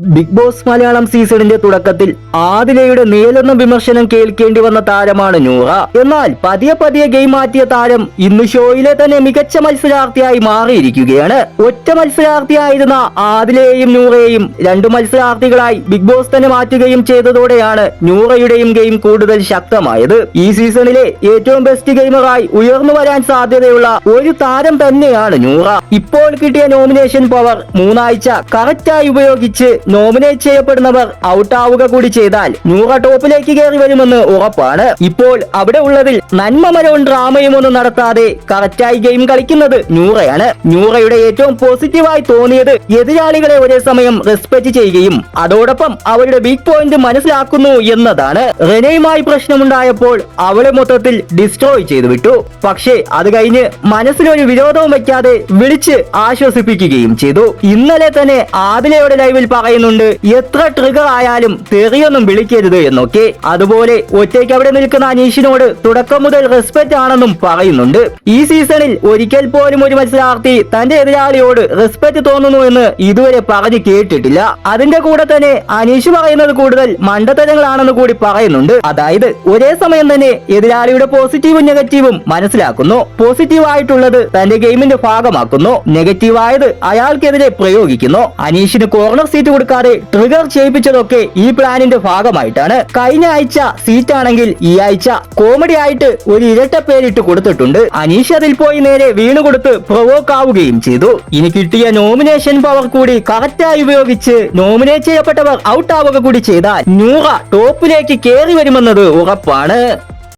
Big boss Malayalam സീസണിന്റെ തുടക്കത്തിൽ ആദിലയുടെ നേലെന്ന വിമർശനം കേൾക്കേണ്ടി വന്ന താരമാണ് നൂറ. എന്നാൽ പതിയെ പതിയെ ഗെയിം മാറ്റിയ താരം ഇന്ന് ഷോയിലെ തന്നെ മികച്ച മത്സരാർത്ഥിയായി മാറിയിരിക്കുകയാണ്. ഒറ്റ മത്സരാർത്ഥിയായിരുന്ന ആദിലയെയും നൂറയെയും രണ്ടു മത്സരാർത്ഥികളായി ബിഗ് ബോസ് തന്നെ മാറ്റുകയും ചെയ്തതോടെയാണ് നൂറയുടെയും ഗെയിം കൂടുതൽ ശക്തമായത്. ഈ സീസണിലെ ഏറ്റവും ബെസ്റ്റ് ഗെയിമറായി ഉയർന്നു വരാൻ സാധ്യതയുള്ള ഒരു താരം തന്നെയാണ് നൂറ. ഇപ്പോൾ കിട്ടിയ നോമിനേഷൻ പവർ മൂന്നാഴ്ച കറക്റ്റായി ഉപയോഗിച്ച് നോമിനേറ്റ് ചെയ്യപ്പെടുന്നവർ ഔട്ട് ആവുക കൂടി ചെയ്താൽ നൂറ ടോപ്പിലേക്ക് കയറി വരുമെന്ന് ഉറപ്പാണ്. ഇപ്പോൾ അവിടെ ഉള്ളതിൽ നന്മമരവും ഡ്രാമയും ഒന്നും നടത്താതെ കറക്റ്റായി ഗെയിം കളിക്കുന്നത് നൂറയാണ്. നൂറയുടെ ഏറ്റവും പോസിറ്റീവായി തോന്നിയത് എതിരാളികളെ ഒരേ സമയം റെസ്പെക്ട് ചെയ്യുകയും അതോടൊപ്പം അവരുടെ വീക്ക് പോയിന്റ് മനസ്സിലാക്കുന്നു എന്നതാണ്. റെനയുമായി പ്രശ്നമുണ്ടായപ്പോൾ അവളെ മൊത്തത്തിൽ ഡിസ്ട്രോയ് ചെയ്തു വിട്ടു പക്ഷേ അത് കഴിഞ്ഞ് മനസ്സിലൊരു വിരോധവും വെക്കാതെ വിളിച്ച് ആശ്വസിപ്പിക്കുകയും ചെയ്തു. ഇന്നലെ തന്നെ ആദിലയുടെ ലൈവിൽ പറയുന്നുണ്ട് എത്ര ട്രിഗർ ആയാലും തെറിയൊന്നും വിളിക്കരുത് എന്നൊക്കെ. അതുപോലെ ഒറ്റയ്ക്ക് അവിടെ നിൽക്കുന്ന അനീഷിനോട് തുടക്കം മുതൽ റെസ്പെക്ട് ആണെന്നും പറയുന്നുണ്ട്. ഈ സീസണിൽ ഒരിക്കൽ പോലും ഒരു മത്സരാർത്ഥി തന്റെ എതിരാളിയോട് റെസ്പെക്ട് തോന്നുന്നു എന്ന് ഇതുവരെ പറഞ്ഞു കേട്ടിട്ടില്ല. അതിന്റെ കൂടെ തന്നെ അനീഷ് പറയുന്നത് കൂടുതൽ മണ്ടത്തരങ്ങളാണെന്ന് കൂടി പറയുന്നുണ്ട്. അതായത് ഒരേ സമയം തന്നെ എതിരാളിയുടെ പോസിറ്റീവും നെഗറ്റീവും മനസ്സിലാക്കുന്നു. പോസിറ്റീവ് ആയിട്ടുള്ളത് തന്റെ ഗെയിമിന്റെ ഭാഗമാക്കുന്നു. നെഗറ്റീവ് ആയത് അയാൾക്കെതിരെ പ്രയോഗിക്കുന്നു. അനീഷിന് കോർണർ സീറ്റ് കൊടുക്കാതെ ട്രിഗർ ചെയ്യിപ്പിച്ചതൊക്കെ ഈ പ്ലാനിന്റെ ഭാഗമായിട്ടാണ്. കഴിഞ്ഞ ആഴ്ച സീറ്റ് ആണെങ്കിൽ ഈ ആഴ്ച കോമഡി ആയിട്ട് ഒരു ഇരട്ട പേരിട്ട് കൊടുത്തിട്ടുണ്ട്. അനീഷ് അതിൽ പോയി നേരെ വീണുകൊടുത്ത് പ്രൊവോക്ക് ആവുകയും ചെയ്തു. ഇനി കിട്ടിയ നോമിനേഷൻ പവർ കൂടി കറക്റ്റായി ഉപയോഗിച്ച് നോമിനേറ്റ് ചെയ്യപ്പെട്ടവർ ഔട്ട് ആവുക കൂടി ചെയ്താൽ നൂറ ടോപ്പിലേക്ക് കയറി വരുമെന്നത് ഉറപ്പാണ്.